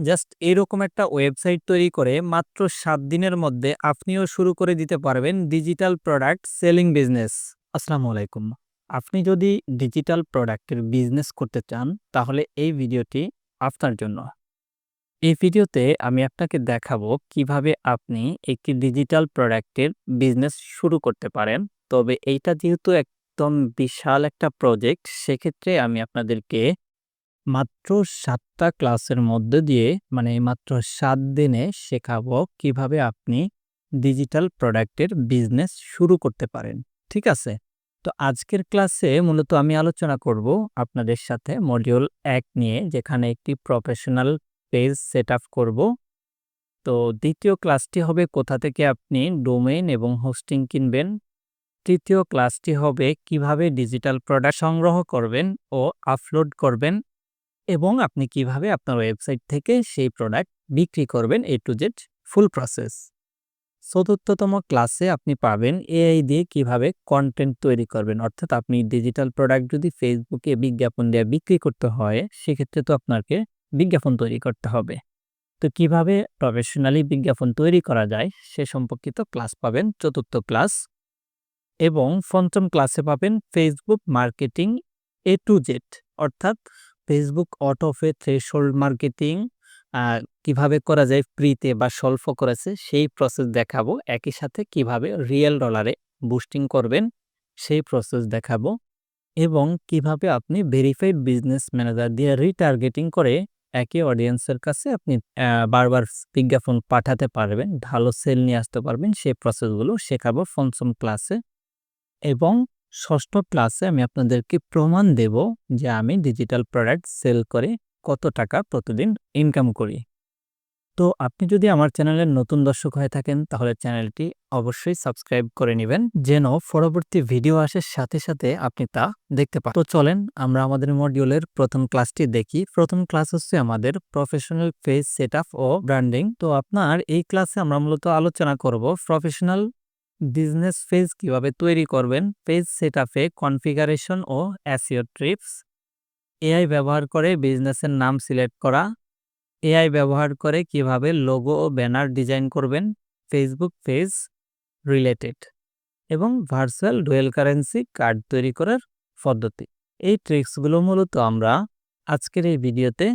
Just এরকম একটা website তৈরি করে মাত্র সাত দিনের মধ্যে আপনিও শুরু করে দিতে পারবেন ডিজিটাল প্রোডাক্ট সেলিং বিজনেস। আসসালামু আলাইকুম। আপনি যদি ডিজিটাল প্রোডাক্টের বিজনেস করতে চান, তাহলে এই ভিডিওটি আপনার জন্য। এই ভিডিওতে আমি আপনাকে দেখাবো কীভাবে আপনি একটি ডিজিটাল প্রোডাক্টের বিজনেস শুরু করতে পারেন। তবে এইটা যেহেতু একদম বিশাল একটা প্রজেক্ট, সেক্ষেত্রে আমি আপনাদেরকে মাত্র সাতটা ক্লাসের মধ্যে দিয়ে মানে মাত্র সাত দিনে শেখাবো কীভাবে আপনি ডিজিটাল প্রোডাক্টের বিজনেস শুরু করতে পারেন, ঠিক আছে? তো আজকের ক্লাসে মূলত আমি আলোচনা করব আপনাদের সাথে মডিউল এক নিয়ে, যেখানে একটি প্রফেশনাল পেজ সেট আপ করব। তো দ্বিতীয় ক্লাসটি হবে কোথা থেকে আপনি ডোমেইন এবং হোস্টিং কিনবেন। তৃতীয় ক্লাসটি হবে কীভাবে ডিজিটাল প্রোডাক্ট সংগ্রহ করবেন ও আপলোড করবেন। এবং আপনি কীভাবে আপনার ওয়েবসাইট থেকে সেই প্রোডাক্ট বিক্রি করবেন A to Z full process চতুর্থতম ক্লাসে আপনি পাবেন এআই দিয়ে কীভাবে কন্টেন্ট তৈরি করবেন। অর্থাৎ আপনি ডিজিটাল প্রোডাক্ট যদি ফেসবুকে বিজ্ঞাপন দিয়ে বিক্রি করতে হয়, সেক্ষেত্রে তো আপনাকে বিজ্ঞাপন তৈরি করতে হবে। তো কীভাবে প্রফেশনালি বিজ্ঞাপন তৈরি করা যায়, সে সম্পর্কিত ক্লাস পাবেন চতুর্থ ক্লাস এবং পঞ্চম ক্লাসে পাবেন Facebook marketing A to Z অর্থাৎ ফেসবুক অটোফে থ্রেশোল্ড মার্কেটিং কীভাবে করা যায় ফ্রিতে বা স্বল্প করেছে, সেই প্রসেস দেখাবো। একই সাথে কীভাবে রিয়েল ডলারে বুস্টিং করবেন, সেই প্রসেস দেখাবো। এবং কীভাবে আপনি ভেরিফাইড বিজনেস ম্যানেজার দিয়ে রিটার্গেটিং করে একই অডিয়েন্সের কাছে আপনি বারবার বিজ্ঞাপন পাঠাতে পারবেন, ভালো সেল নিয়ে আসতে পারবেন, সেই প্রসেসগুলো শেখাবো পঞ্চম ক্লাসে এবং ষষ্ঠ ক্লাসে আমি আপনাদেরকে প্রমাণ দেব যে আমি ডিজিটাল প্রোডাক্ট সেল করে কত টাকা প্রতিদিন ইনকাম করি। তো আপনি যদি আমার চ্যানেলের নতুন দর্শক হয়ে থাকেন, তাহলে চ্যানেলটি অবশ্যই সাবস্ক্রাইব করে নেবেন, যেন পরবর্তী ভিডিও আসার সাথে সাথে আপনি তা দেখতে পান। তো চলেন আমরা আমাদের মডিউলের প্রথম ক্লাসটি দেখি। প্রথম ক্লাস হচ্ছে আমাদের প্রফেশনাল ফেজ সেট ও ব্র্যান্ডিং তো আপনার এই ক্লাসে আমরা মূলত আলোচনা করব প্রফেশনাল বিজনেস ফেজ কীভাবে তৈরি করবেন পেজ সেট আপে কনফিগারেশন ও অ্যাসিও ট্রিপস এআই ব্যবহার করে বিজনেসের নাম সিলেক্ট করা এআই ব্যবহার করে কীভাবে লোগো ও ব্যানার ডিজাইন করবেন ফেসবুক পেজ রিলেটেড এবং ভার্চুয়াল ডুয়েল কারেন্সি কার্ড তৈরি করার পদ্ধতি। এই ট্রিক্সগুলো মূলত আমরা আজকের এই ভিডিওতে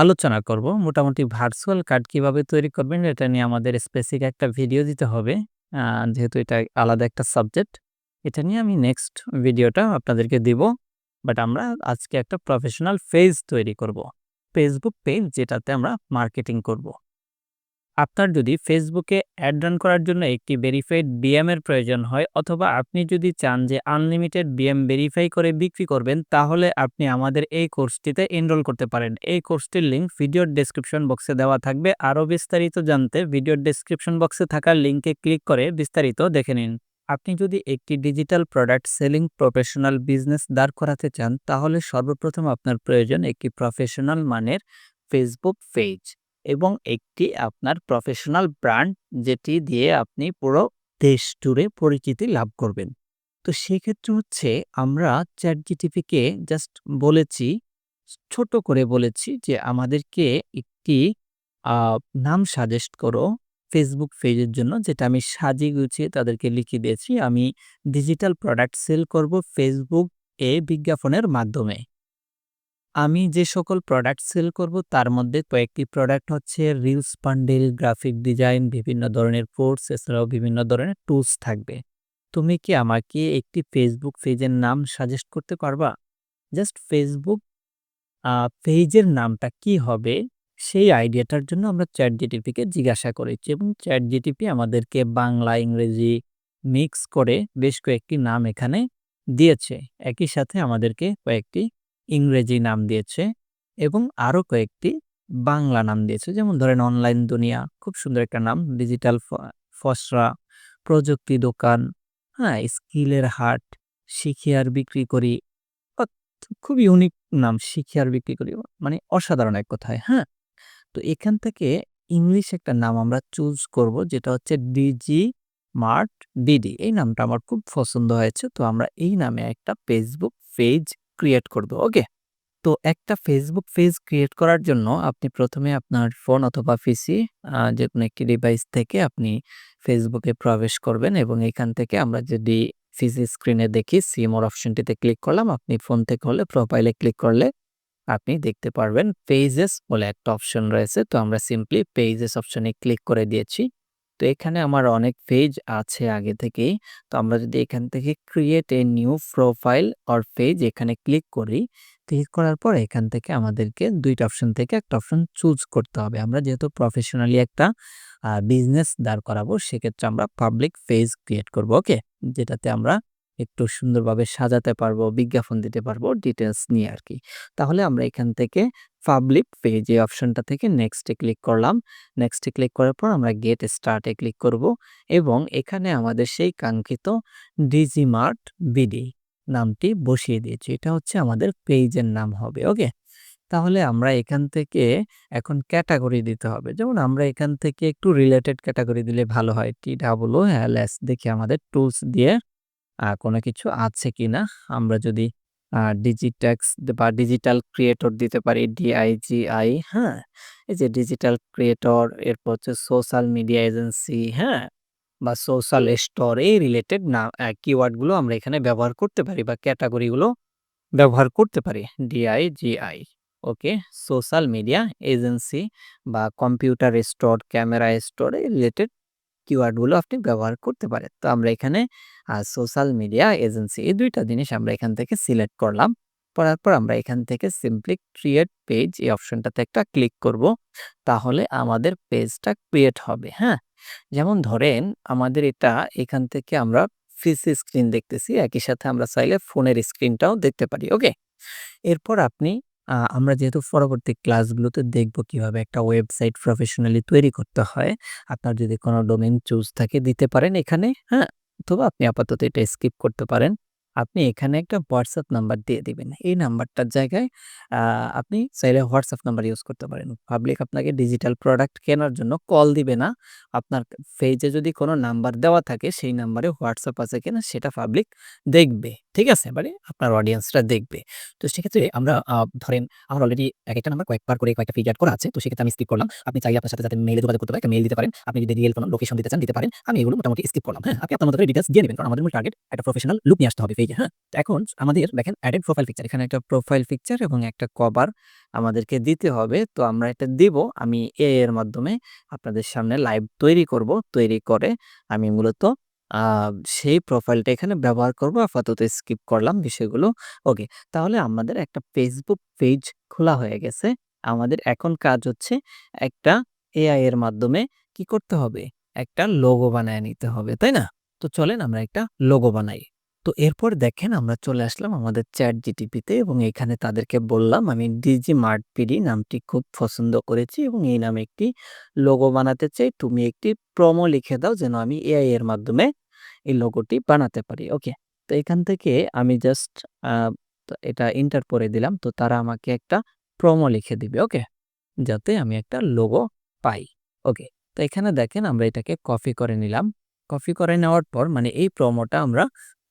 আলোচনা করব। মোটামুটি ভার্চুয়াল কার্ড কীভাবে তৈরি করবেন, এটা নিয়ে আমাদের স্পেসিক একটা ভিডিও দিতে হবে। যেহেতু এটা আলাদা একটা সাবজেক্ট, এটা নিয়ে আমি নেক্সট ভিডিওটা আপনাদেরকে দিব। বাট আমরা আজকে একটা প্রফেশনাল পেজ তৈরি করব। ফেসবুক পেজ যেটাতে আমরা মার্কেটিং করব। আপনার যদি ফেসবুকে অ্যাড রান করার জন্য একটি ভেরিফাইড বিএম এর প্রয়োজন হয়, অথবা আপনি যদি চান যে আনলিমিটেড বিএম ভেরিফাই করে বিক্রি করবেন, তাহলে আপনি আমাদের এই কোর্সটিতে এনরোল করতে পারেন। এই কোর্সটির লিঙ্ক ভিডিওর ডেসক্রিপশন বক্সে দেওয়া থাকবে। আরও বিস্তারিত জানতে ভিডিওর ডেসক্রিপশন বক্সে থাকা লিঙ্কে ক্লিক করে বিস্তারিত দেখে নিন। আপনি যদি একটি digital product selling professional business দাঁড় করাতে চান, তাহলে সর্বপ্রথম আপনার প্রয়োজন একটি প্রফেশনাল মানের ফেসবুক পেজ এবং একটি আপনার প্রফেশনাল ব্র্যান্ড যেটি দিয়ে আপনি পুরো দেশ জুড়ে পরিচিতি লাভ করবেন। তো সেক্ষেত্রে হচ্ছে আমরা চ্যাট জিটিপিকে জাস্ট বলেছি, ছোট করে বলেছি যে আমাদেরকে একটি নাম সাজেস্ট করো ফেসবুক পেজের জন্য যেটা আমি সাজিয়ে গুছিয়ে তাদেরকে লিখে দিয়েছি। আমি ডিজিটাল প্রোডাক্ট সেল করব ফেসবুক এ বিজ্ঞাপনের মাধ্যমে। আমি যে সকল প্রোডাক্ট সেল করব, তার মধ্যে কয়েকটি প্রোডাক্ট হচ্ছে রিলস বান্ডেল গ্রাফিক ডিজাইন বিভিন্ন ধরনের কোর্স এছাড়াও বিভিন্ন ধরনের টুলস থাকবে। তুমি কি আমাকে একটি ফেসবুক পেজের নাম সাজেস্ট করতে পারবা? জাস্ট ফেসবুক পেজের নামটা কি হবে? সেই আইডিয়াটার জন্য আমরা চ্যাট জিটিপিকে জিজ্ঞাসা করেছি এবং চ্যাট জিটিপি আমাদেরকে বাংলা, ইংরেজি মিক্স করে বেশ কয়েকটি নাম এখানে দিয়েছে। একই সাথে আমাদেরকে কয়েকটি ইংরেজি নাম দিয়েছে এবং আরও কয়েকটি বাংলা নাম দিয়েছে। যেমন ধরেন অনলাইন দুনিয়া, খুব সুন্দর একটা নাম। ডিজিটাল ফসরা, প্রযুক্তি দোকান হ্যাঁ স্কিলের হাট, শিখি আর বিক্রি করি। খুব ইউনিক নাম, শিখি আর বিক্রি করি। মানে অসাধারণ এক কথায় হ্যাঁ? তো এখান থেকে ইংলিশ একটা নাম আমরা চুজ করব, যেটা হচ্ছে ডিজি মার্ট, ডিডি। এই নামটা আমার খুব পছন্দ হয়েছে। তো আমরা এই নামে একটা ফেসবুক পেজ ক্রিয়েট করব ওকে তো একটা ফেসবুক পেজ ক্রিয়েট করার জন্য আপনি প্রথমে আপনার ফোন অথবা পিসি আ, যেকোনো একটি ডিভাইস থেকে আপনি ফেসবুকে প্রবেশ করবেন এবং এখান থেকে আমরা যদি পিসি স্ক্রিনে দেখি সি মোর অপশনটিতে ক্লিক করলাম। আপনি ফোন থেকে হলে প্রোফাইলে ক্লিক করলে আপনি দেখতে পারবেন পেজেস বলে একটা অপশন রয়েছে। তো আমরা সিম্পলি পেজেস অপশনে ক্লিক করে দিয়েছি। তো এখানে আমার অনেক পেজ আছে আগে থেকেই। তো আমরা যদি এখান থেকে create a new profile or page এখানে ক্লিক করি। ক্লিক করার পর এখান থেকে আমাদেরকে ২ টা অপশন থেকে একটা অপশন চুজ করতে হবে। আমরা যেহেতু প্রফেশনালি একটা বিজনেস দাঁড় করাবো, সেক্ষেত্রে আমরা পাবলিক পেজ ক্রিয়েট করব। ওকে? যেটাতে আমরা একটু সুন্দরভাবে সাজাতে পারব, বিজ্ঞাপন দিতে পারব ডিটেলস নিয়ে আর কি তাহলে আমরা এখান থেকে পাবলিক পেজ এই অপশনটা থেকে নেক্সট ক্লিক করলাম। নেক্সট ক্লিক করার পর আমরা গেট স্টার্টে ক্লিক করব এবং এখানে আমাদের সেই কাঙ্ক্ষিত ডিজিমার্ট বিডি নামটি বসিয়ে দিয়েছি। এটা হচ্ছে আমাদের পেজের নাম হবে। ওকে? তাহলে আমরা এখান থেকে এখন ক্যাটাগরি দিতে হবে। যেমন আমরা এখান থেকে একটু রিলেটেড ক্যাটাগরি দিলে ভালো হয়। TOOLS দেখি আমাদের টুলস দিয়ে কোনো কিছু আছে কি না আমরা যদি আ ডিজিটেক্স বা ডিজিটাল ক্রিয়েটর দিতে পারি ডিআইজিআই, হ্যাঁ? এই যে ডিজিটাল ক্রিয়েটর এরপর হচ্ছে সোশ্যাল মিডিয়া এজেন্সি, হ্যাঁ? বা সোশ্যাল স্টোর এই রিলেটেড না আ কিওয়ার্ড আমরা এখানে ব্যবহার করতে পারি বা ক্যাটাগরিগুলো ব্যবহার করতে পারি। DIGI okay? Social media agency বা কম্পিউটার স্টোর, ক্যামেরা স্টোর এই রিলেটেড কিওয়ার্ডগুলো আপনি ব্যবহার করতে পারেন। তো আমরা এখানে সোশ্যাল মিডিয়া এজেন্সি এই দুইটা জিনিস আমরা এখান থেকে সিলেক্ট করলাম। করার পর আমরা এখান থেকে সিম্পলি ক্রিয়েট পেজ এই অপশনটাতে একটা ক্লিক করব। তাহলে আমাদের পেজটা ক্রিয়েট হবে, হ্যাঁ? যেমন ধরেন আমাদের এটা এখান থেকে আমরা পিসি স্ক্রিন দেখতেছি। একই সাথে আমরা চাইলে ফোনের স্ক্রিনটাও দেখতে পারি। ওকে? এরপর আপনি আমরা যেহেতু পরবর্তী ক্লাসগুলোতে দেখব কীভাবে একটা ওয়েবসাইট প্রফেশনালি তৈরি করতে হয়। আপনার যদি কোনো ডোমেইন চুজ থাকে দিতে পারেন এখানে, হ্যাঁ? অথবা আপনি আপাতত এটা স্কিপ করতে পারেন। আপনি এখানে একটা হোয়াটসঅ্যাপ নাম্বার দিয়ে দিবেন। এই নাম্বারটার জায়গায় আপনি চাইলে হোয়াটসঅ্যাপ নাম্বার ইউজ করতে পারেন। পাবলিক আপনাকে ডিজিটাল প্রোডাক্ট কেনার জন্য কল দিবে না। আপনার পেজে যদি কোনো নাম্বার দেওয়া থাকে সেই নাম্বারে হোয়াটসঅ্যাপ আছে কিনা সেটা পাবলিক দেখবে। ঠিক আছে? মানে আপনার অডিয়েন্সরা দেখবে। তো সেক্ষেত্রে আমরা ধরেন আমার অলরেডি এক একটা নাম্বার কয়েকবার করে কয়েকটা এড করা আছে। তো সেক্ষেত্রে আমি স্কিপ করলাম। আপনি চাইলে আপনার সাথে যাতে মেইলে যোগাযোগ করতে পারে একটা মেইল দিতে পারেন। আপনি যদি রিয়েল কোনো লোকেশন দিতে চান দিতে পারেন। আমি এগুলো মোটামুটি স্কিপ করলাম, হ্যাঁ? আপনি আপনার ডিটেইলস দিয়ে নিবেন। কারণ আমাদের মূল টার্গেট একটা প্রফেশনাল লুক নিয়ে আসতে হবে পেজে, হ্যাঁ? এখন আমাদের দেখেন এডেড প্রোফাইল পিকচার এখানে একটা প্রোফাইল পিকচার এবং একটা কভার আমাদেরকে দিতে হবে। তো আমরা এটা দিব। আমি এআই এর মাধ্যমে আপনাদের সামনে লাইভ তৈরি করব। তৈরি করে আমি মূলত সেই প্রোফাইলটা এখানে ব্যবহার করব। আপাতত স্কিপ করলাম বিষয়গুলো। ওকে? তাহলে আমাদের একটা ফেসবুক পেজ খোলা হয়ে গেছে। আমাদের এখন কাজ হচ্ছে একটা এআই এর মাধ্যমে কি করতে হবে? একটা লোগো বানায় নিতে হবে, তাই না? তো চলেন আমরা একটা লোগো বানাই। তো এরপর দেখেন আমরা চলে আসলাম আমাদের চ্যাট জিটিপিতে এবং এখানে তাদেরকে বললাম, আমি ডিজিমার্ট পিডি নামটি খুব পছন্দ করেছি এবং এই নামে একটি লোগো বানাতে চাই। তুমি একটি প্রোমো লিখে দাও যেন আমি এআই এর মাধ্যমে এই লোগোটি বানাতে পারি। ওকে? তো এখান থেকে আমি জাস্ট এটা ইন্টার করে দিলাম। তো তারা আমাকে একটা প্রোমো লিখে দিবে। ওকে? যাতে আমি একটা লোগো পাই। ওকে? তো এখানে দেখেন আমরা এটাকে কপি করে নিলাম। কপি করে নেওয়ার পর মানে এই প্রোমোটা আমরা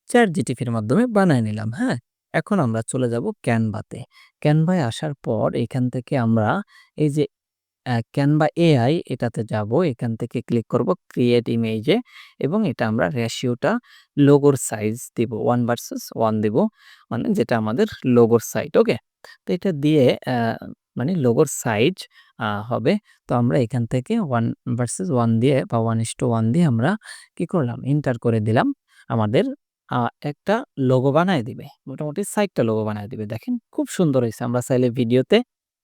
ChatGPT-র মাধ্যমে বানায় নিলাম, হ্যাঁ? এখন আমরা চলে যাব ক্যানভাতে। ক্যানভায় আসার পর এখান থেকে আমরা এই যে ক্যানভা এআই এটাতে যাব। এখান থেকে ক্লিক করব ক্রিয়েট ইমেজে এবং এটা আমরা রেশিওটা লোগোর সাইজ দিব ওয়ান ভার্সেস ওয়ান দিব। মানে যেটা আমাদের লোগোর সাইজ। ওকে? তো এটা দিয়ে মানে লোগোর সাইজ হবে। তো আমরা এখান থেকে ওয়ান ভার্সেস ওয়ান দিয়ে বা 1:1 দিয়ে আমরা কি করলাম? এন্টার করে দিলাম। আমাদের একটা লোগো বানায় দিবে। মোটামুটি ৪ টা লোগো বানায় দিবে। দেখেন খুব সুন্দর হয়েছে আমরা চাইলে ভিডিওতে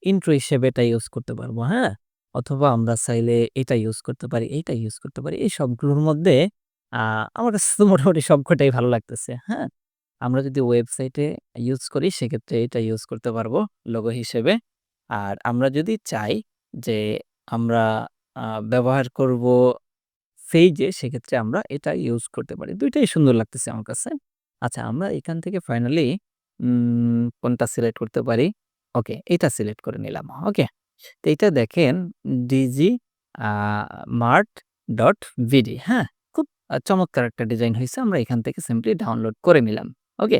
ইন্ট্রো হিসেবে এটা ইউজ করতে পারব, হ্যাঁ? অথবা আমরা চাইলে এটা ইউজ করতে পারি, এইটা ইউজ করতে পারি। এই সবগুলোর মধ্যে আমার কাছে তো মোটামুটি সবকটাই ভালো লাগতেছে, হ্যাঁ? আমরা যদি ওয়েবসাইটে ইউজ করি সেক্ষেত্রে এটা ইউজ করতে পারব লোগো হিসেবে। আর আমরা যদি চাই যে আমরা ব্যবহার করব পেজে সেক্ষেত্রে আমরা এটা ইউজ করতে পারি। দুইটাই সুন্দর লাগতেছে আমার কাছে। আচ্ছা আমরা এখান থেকে ফাইনালি কোনটা সিলেক্ট করতে পারি? ওকে, এটা সিলেক্ট করে নিলাম। ওকে? তো এইটা দেখেন ডিজি মার্ট ডট ভিডি, হ্যাঁ? খুব চমৎকার একটা ডিজাইন হয়েছে আমরা এখান থেকে সিম্পলি ডাউনলোড করে নিলাম। ওকে?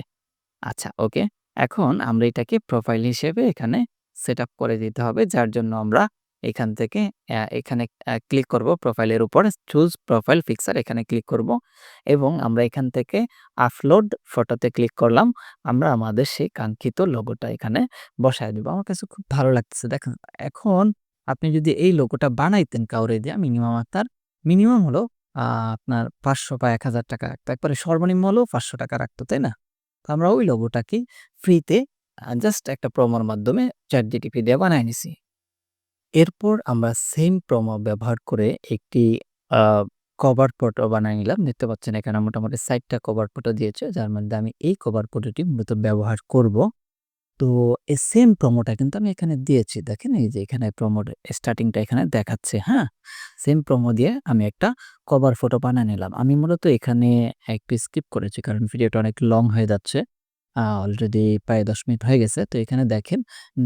আচ্ছা ওকে। এখন আমরা এটাকে প্রোফাইল হিসেবে এখানে সেট করে দিতে হবে যার জন্য আমরা এখান থেকে এখানে ক্লিক করব প্রোফাইলের উপর। চুজ প্রোফাইল পিকচার এখানে ক্লিক করব এবং আমরা এখান থেকে আপলোড ফটোতে ক্লিক করলাম। আমরা আমাদের সেই কাঙ্ক্ষিত লোগোটা এখানে বসায় দিব। আমার কাছে খুব ভালো লাগতেছে। দেখেন, এখন আপনি যদি এই লোগোটা বানাইতেন কাউরে দিয়ে মিনিমাম আপনার মিনিমাম হলো আপনার পাঁচশো বা এক হাজার টাকা রাখতো। একবারে সর্বনিম্ন হলেও পাঁচশো টাকা রাখতো, তাই না? তো আমরা ওই লোগোটাকে ফ্রিতে জাস্ট একটা প্রোমোর মাধ্যমে চ্যাট জিটিপি দিয়ে বানায় নিছি। এরপর আমরা সেম প্রোমো ব্যবহার করে একটি কভার ফটো বানিয়ে নিলাম। দেখতে পাচ্ছেন এখানে মোটামুটি সাইটটা কভার ফটো দিয়েছে, যার মধ্যে আমি এই কভার ফটোটি মূলত ব্যবহার করব। তো এই সেম প্রোমোটা কিন্তু আমি এখানে দিয়েছি। দেখেন এই যে এখানে প্রোমোর স্টার্টিংটা এখানে দেখাচ্ছে হ্যাঁ? সেম প্রোমো দিয়ে আমি একটা কভার ফটো বানিয়ে নিলাম। আমি মূলত এখানে একটু স্কিপ করেছি, কারণ ভিডিওটা অনেক লং হয়ে যাচ্ছে। অলরেডি প্রায় দশ মিনিট হয়ে গেছে। তো এখানে দেখেন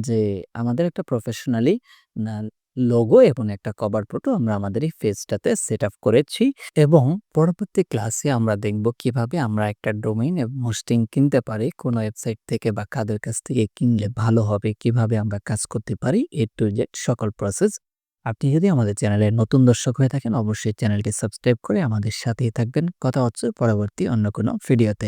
যে আমাদের একটা প্রফেশনালি লোগো এবং একটা কভার ফটো আমরা আমাদের এই পেজটাতে সেট আপ করেছি এবং পরবর্তী ক্লাসে আমরা দেখব কীভাবে আমরা একটা ডোমেইন হোস্টিং কিনতে পারি, কোনো ওয়েবসাইট থেকে বা কাদের কাছ থেকে কিনলে ভালো হবে, কীভাবে আমরা কাজ করতে পারি, এ টু জেড সকল প্রসেস আপনি যদি আমাদের চ্যানেলের নতুন দর্শক হয়ে থাকেন, অবশ্যই চ্যানেলকে সাবস্ক্রাইব করে আমাদের সাথেই থাকবেন। কথা হচ্ছে পরবর্তী অন্য কোনো ভিডিওতে